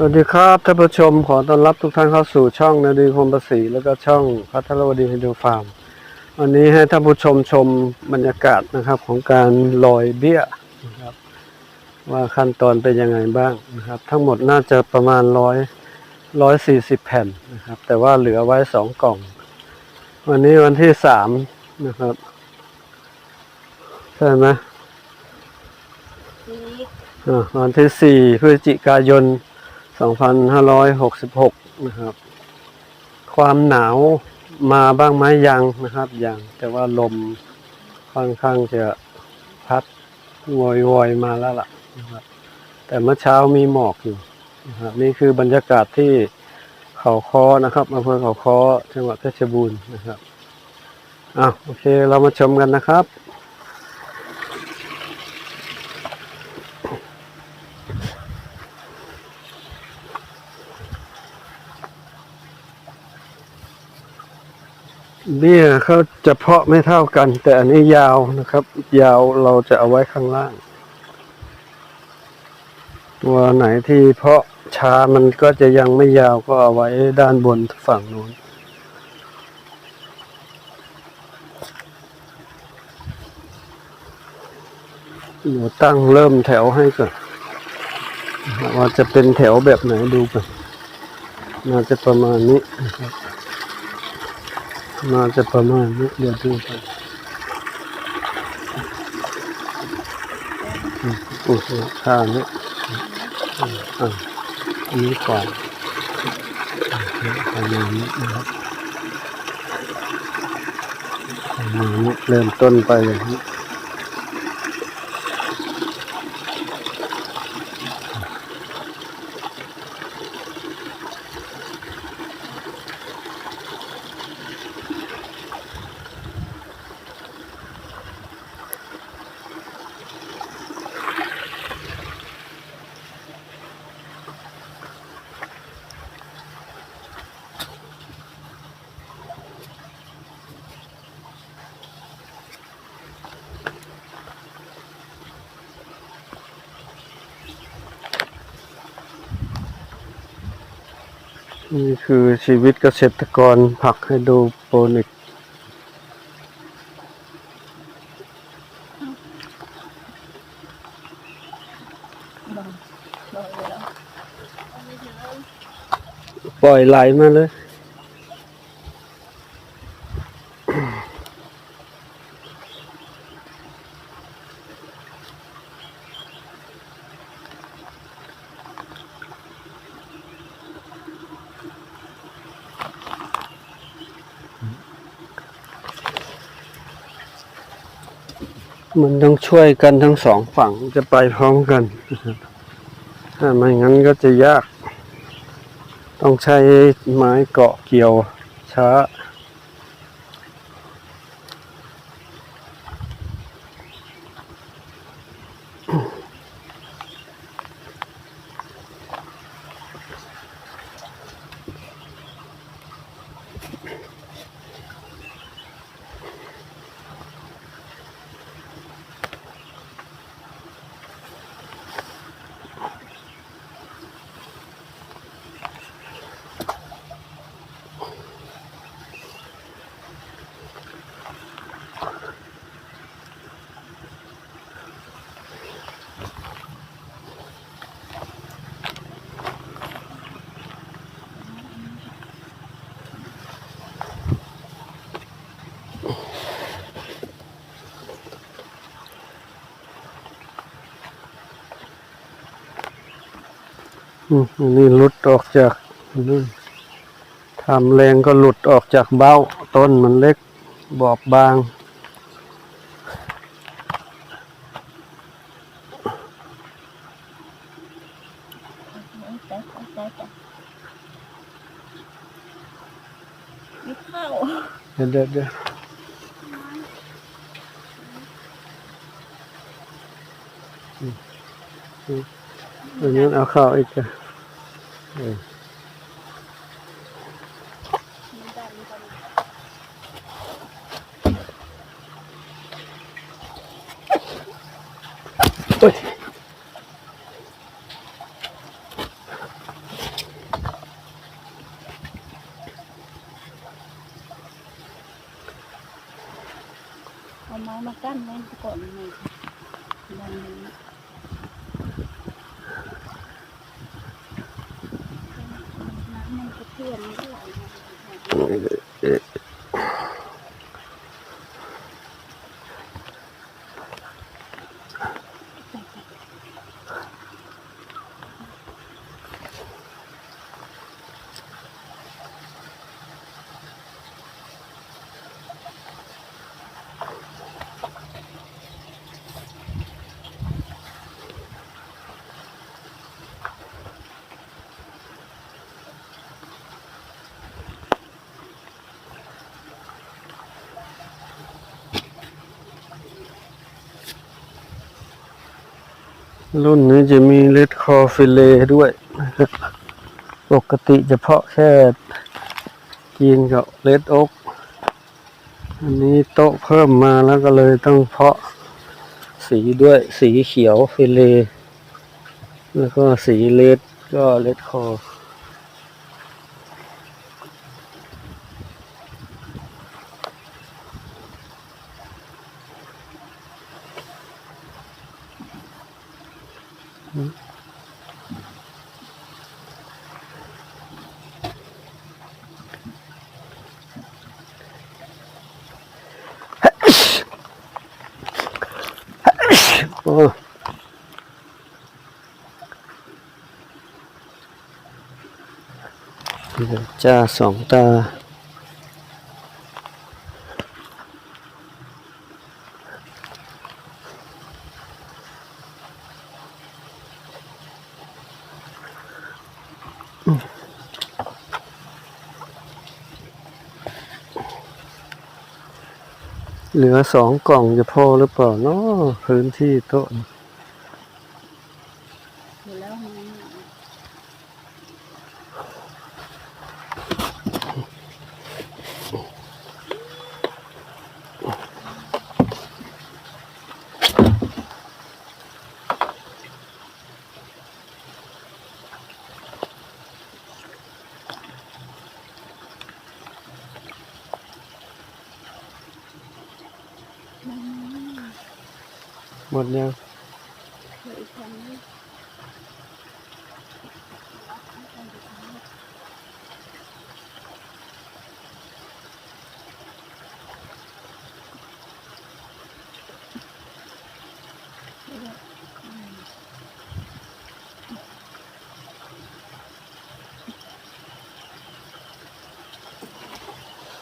สวัสดีครับท่านผู้ชมขอต้อนรับทุกท่านเข้าสู่ช่องนาดีคมประสีแล้วก็ช่องพัทรวดีไฮโดรฟาร์มวันนี้ให้ท่านผู้ชมชมบรรยากาศนะครับของการลอยเบี้ยนะครับ ว่าขั้นตอนเป็นยังไงบ้างนะครับ ทั้งหมดน่าจะประมาณร้อยร้อยสี่สิบแผ่นนะครับ แต่ว่าเหลือไว้สองกล่อง วันนี้วันที่สามนะครับใช่ไหมอ่าวันที่4พฤศจิกายน 2566 นะครับ ความหนาวมาบ้างไหมยังนะครับยังแต่ว่าลมค่อนข้างจะพัดวอยวอยมาแล้วล่ะนะครับ แต่เมื่อเช้ามีหมอกอยู่นะครับนี่คือบรรยากาศที่เขาคอนะครับอำเภอเขาคอจังหวัดเพชรบูรณ์นะครับอะโอเคเรามาชมกันนะครับ เบี้ยเขาจะเพาะไม่เท่ากัน แต่อันนี้ยาวนะครับ ยาวเราจะเอาไว้ข้างล่าง ตัวไหนที่เพาะช้ามันก็จะยังไม่ยาวก็เอาไว้ด้านบนฝั่งนู้นเดี๋ยวตั้งเริ่มแถวให้ก่อนว่าจะเป็นแถวแบบไหนดูกันน่าจะประมาณนี้นะครับ น่าจะประมาณนี้เดี๋ยวดูกันอืมโอ้โหข้านี้อืมอ่าอันนี้ก่อนอืมประมาณนี้นะครับประมาณนี้เริ่มต้นไปอย่างนี้ นี่คือชีวิตเกษตรกรผักไฮโดรโปนิก ปล่อยไหลมาเลย มันต้องช่วยกันทั้งสองฝั่งจะไปพร้อมกัน ถ้าไม่งั้นก็จะยาก ต้องใช้ไม้เกาะเกี่ยวช้า นนี้หลุดออกจากนู่นทำแรงก็หลุดออกจากเบ้า ต้นมันเล็กบอบบางไม่เข้าเดี๋ยวเดี๋ยวเดี๋ยวอืมอืมอันนั้นเอาเข้าอีกอะ เออโอ้ย มากั้นไว้ก่อนหนึ่งดันนี้น้ำมันจะเพื่อนไม่ไหลมา รุ่นนี้จะมีเลดคอฟิเลด้วยปกติจะเพาะแค่กินกับเลดอกอันนี้โต๊ะเพิ่มมาแล้วก็เลยต้องเพาะสีด้วยสีเขียวฟิเล แล้วก็สีเลดก็เลดคอโอ้เดี๋ยว จ้าสองตา เหลือสองกล่องจะพอหรือเปล่าเนาะพื้นที่โต๊ะนี่ อยู่แล้วมัน หมดยัง เคยทำนี่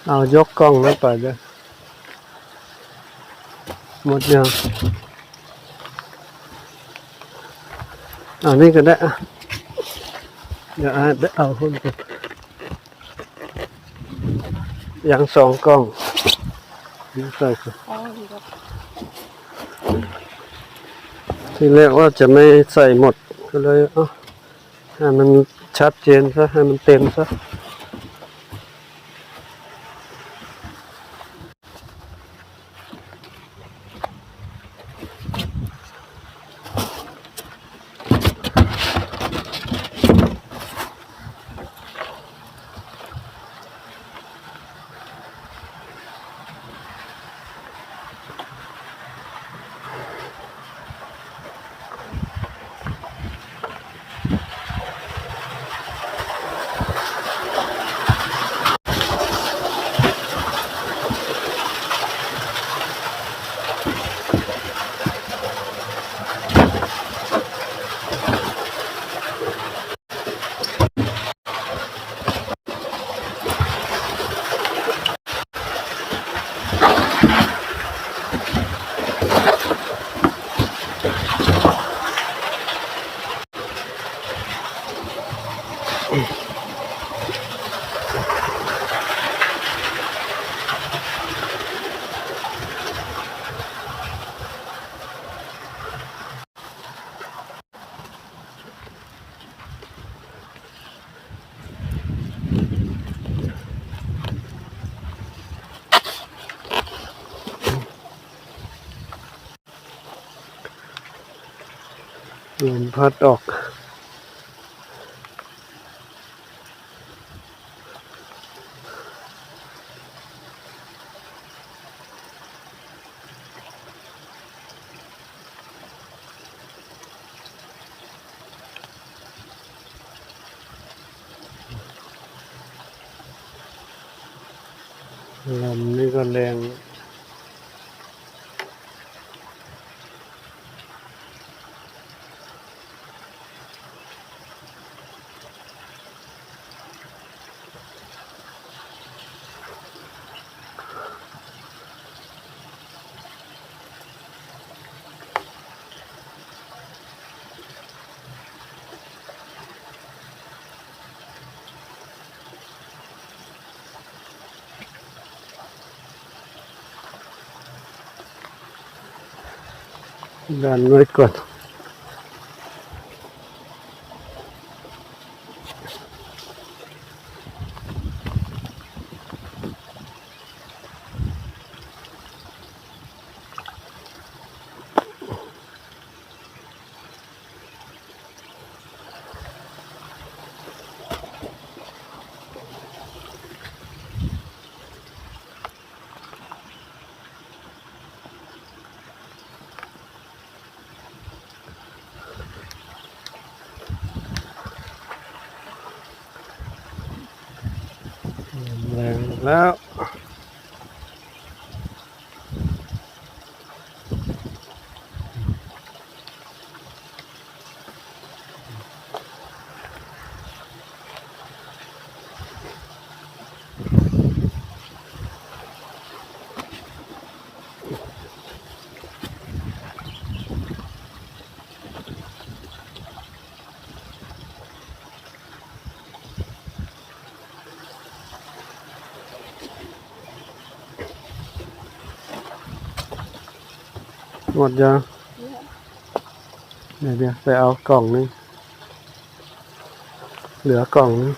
เอายกกล้องแล้วไปเลยหมดยังอานี่ก็ได้เดี๋ยวอาเอาคนไปยังสองกล้องนี่ใส่ก่อนอ๋อดีครับที่แรกว่าจะไม่ใส่หมดก็เลยเอะให้มันชัดเจนซะให้มันเต็มซะ พัดออก ลมนี่ก็แรง Ganó el 4. หมดยังเดี๋ยวเดี๋ยวไปเอากล่องนึงเหลือกล่องนึง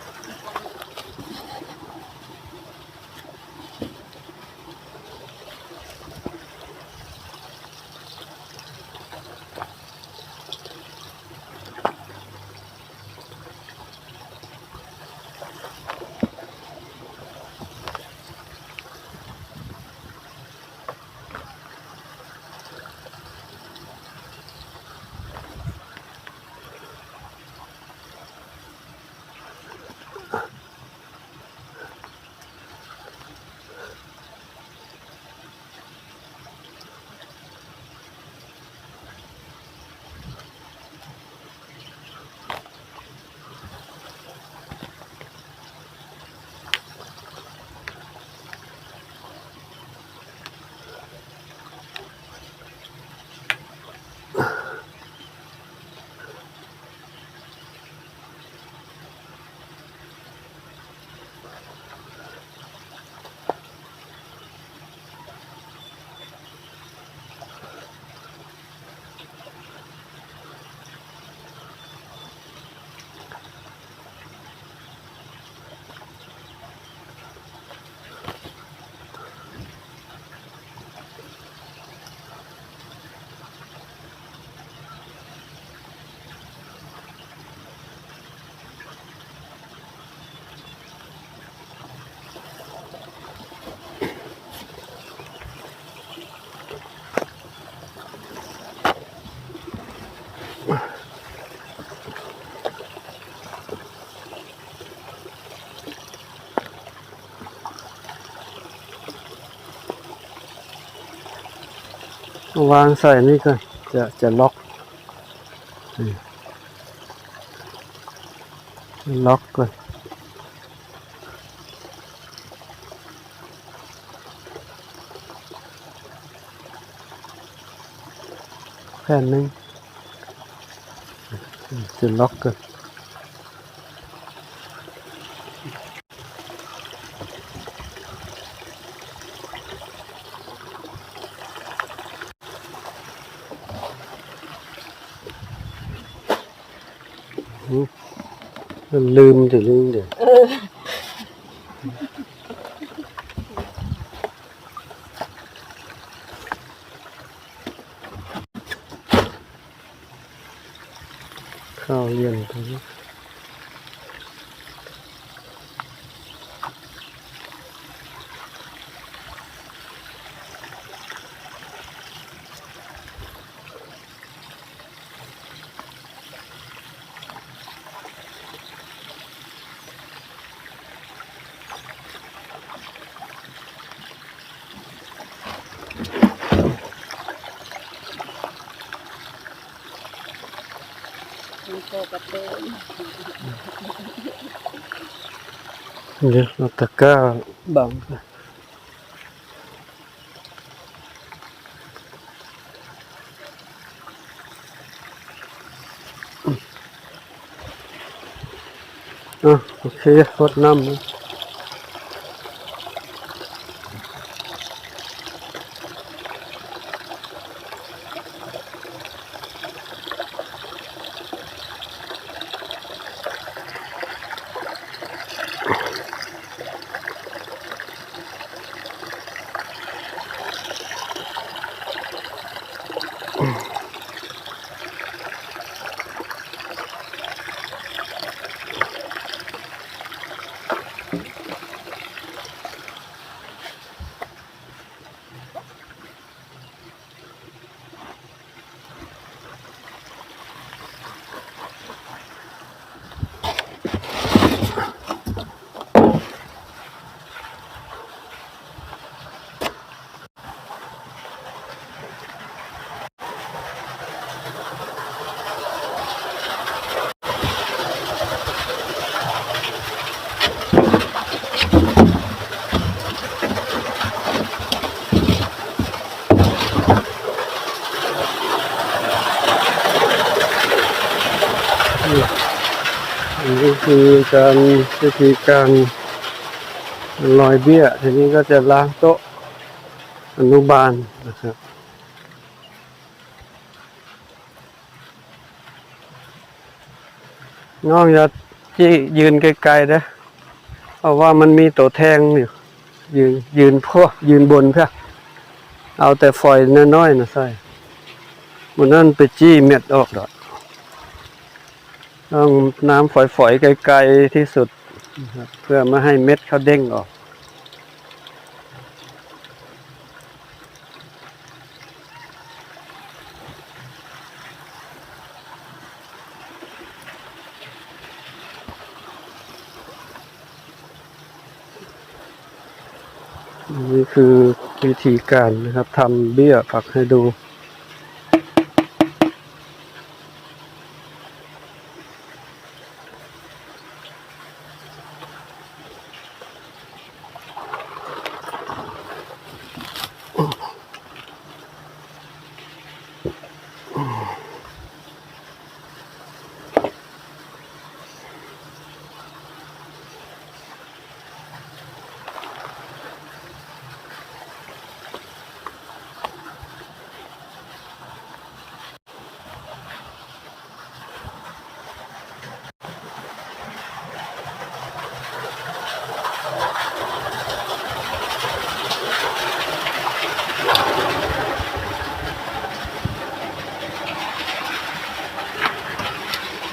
วางใส่นี่ก่อนจะจะล็อก ล็อกก่อนแผ่นหนึ่งจะล็อกก่อน ลืมถึงลืมเดี๋ยวข้าวเย็นตรงนี้ เดี๋ยวเอาตะกร้าบังไปอะโอเครดน้ำนะอันนี้คือ การวิธีการลอยเบี้ย ทีนี้ก็จะล้างโต๊ะอนุบาลนะครับน้องอย่าจี้ยืนไกลๆนะเพราะว่ามันมีตัวแทงอยู่ยืนยืนพวกยืนบนเพื่อเอาแต่ฝอยน้อยๆนะใส่มันนั่นไปจี้เม็ดออกดอก ต้องน้ำฝอยๆ ไกลๆ ที่สุด เพื่อไม่ให้เม็ดเขาเด้งออกนี่คือวิธีการนะครับทำเบี้ยผักให้ดู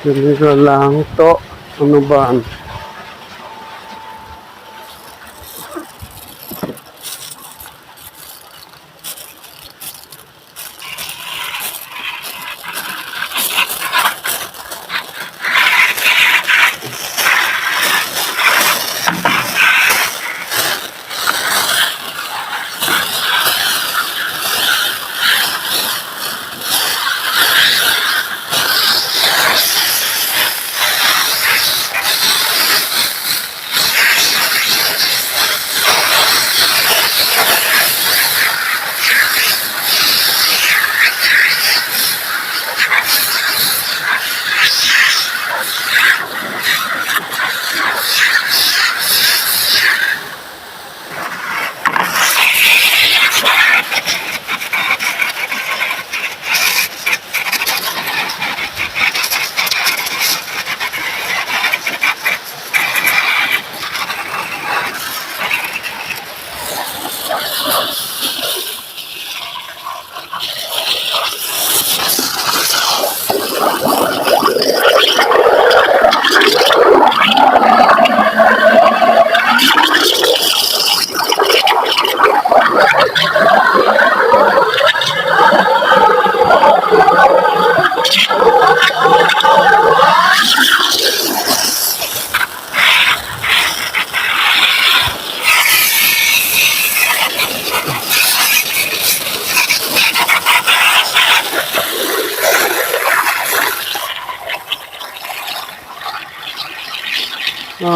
ทีนี้ก็ล้าง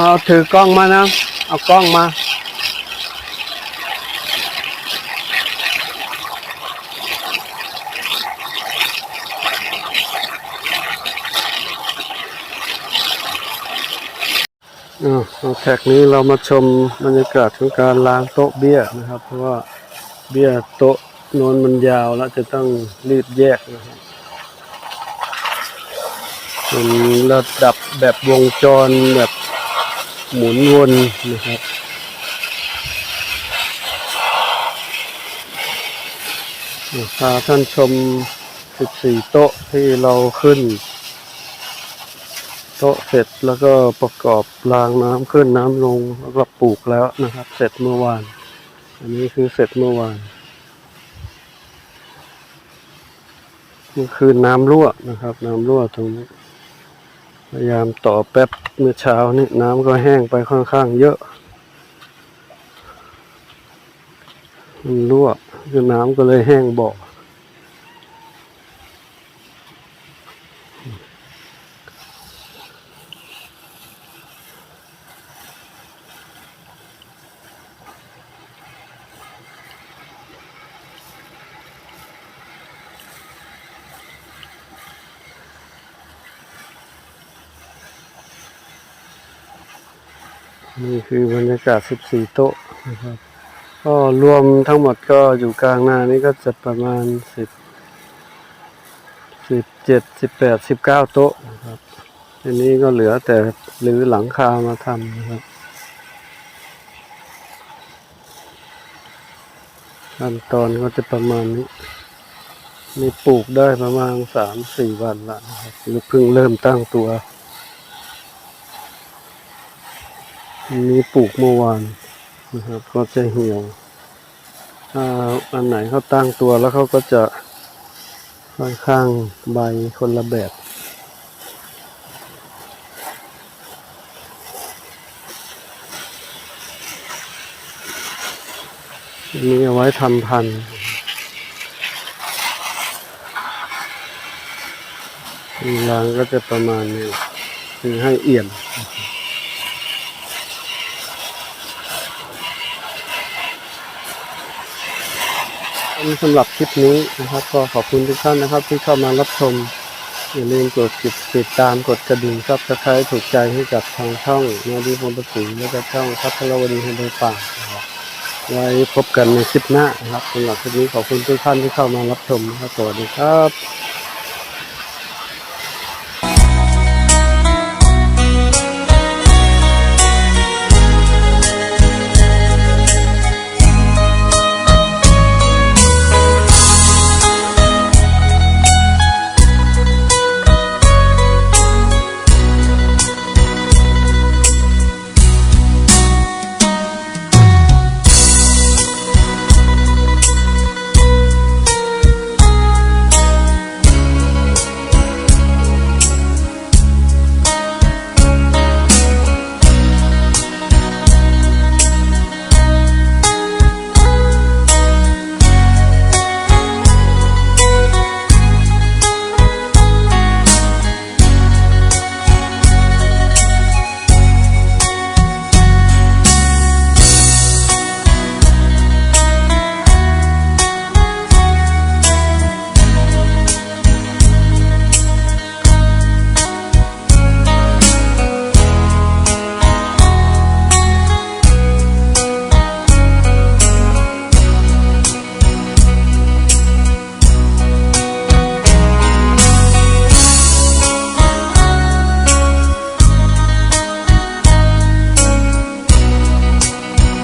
เอาถือกล้องมานะ เอากล้องมาอ่าแท็กนี้เรามาชมบรรยากาศของการล้างโต๊ะเบี้ยนะครับ เพราะว่าเบี้ยโต๊ะโนนมันยาวแล้วจะต้องรีบแยกนะครับเป็นระดับแบบวงจรแบบ หมุนวนนะครับอ่าพาท่านชม 14 โต๊ะที่เราขึ้น โต๊ะเสร็จแล้วก็ประกอบรางน้ำขึ้นน้ำลงแล้วก็ปลูกแล้วนะครับ เสร็จเมื่อวาน อันนี้คือเสร็จเมื่อวานเมื่คืนน้ำรั่วนะครับ น้ำรั่วตรงนี้ พยายามต่อแป๊บเมื่อเช้านี่น้ำก็แห้งไปค่อนข้างเยอะมันรั่วคือน้ำก็เลยแห้งบ่อ นี่คือบรรยากาศ 14 โต๊ะนะครับ ก็รวมทั้งหมดก็อยู่กลางหน้านี้ก็จะประมาณ 10 17 18 19 โต๊ะนะครับทีนี้ก็เหลือแต่หรือหลังคามาทำนะครับขั้นตอนก็จะประมาณนี้นี่ปลูกได้ประมาณ3-4วันละนะครับเพิ่งเริ่มตั้งตัว อั นี้ปลูกเมื่อวานนะครับ ก็จะเหี่ยว ถ้าอันไหนเขาตั้งตัวแล้วเขาก็จะค่อนข้างใบคนละแบบอันนี้เอาไว้ทำพันธุ์รางก็จะประมาณนี้คือให้เอี่ยม สำหรับคลิปนี้นะครับ ก็ขอบคุณทุกท่านนะครับ ที่เข้ามารับชม อย่าลืมกดติดติดตามกดกระดิ่งครับสไครถูกใจให้กับทางช่องนาดีพงศ์ประสีและก็ช่องพัทรวดีฮันเดอร์ป่าไว้พบกันในคลิปหน้านะครับสำหรับคลิปนี้ขอบคุณทุกท่านที่เข้ามารับชมนะครับสวัสดีครับ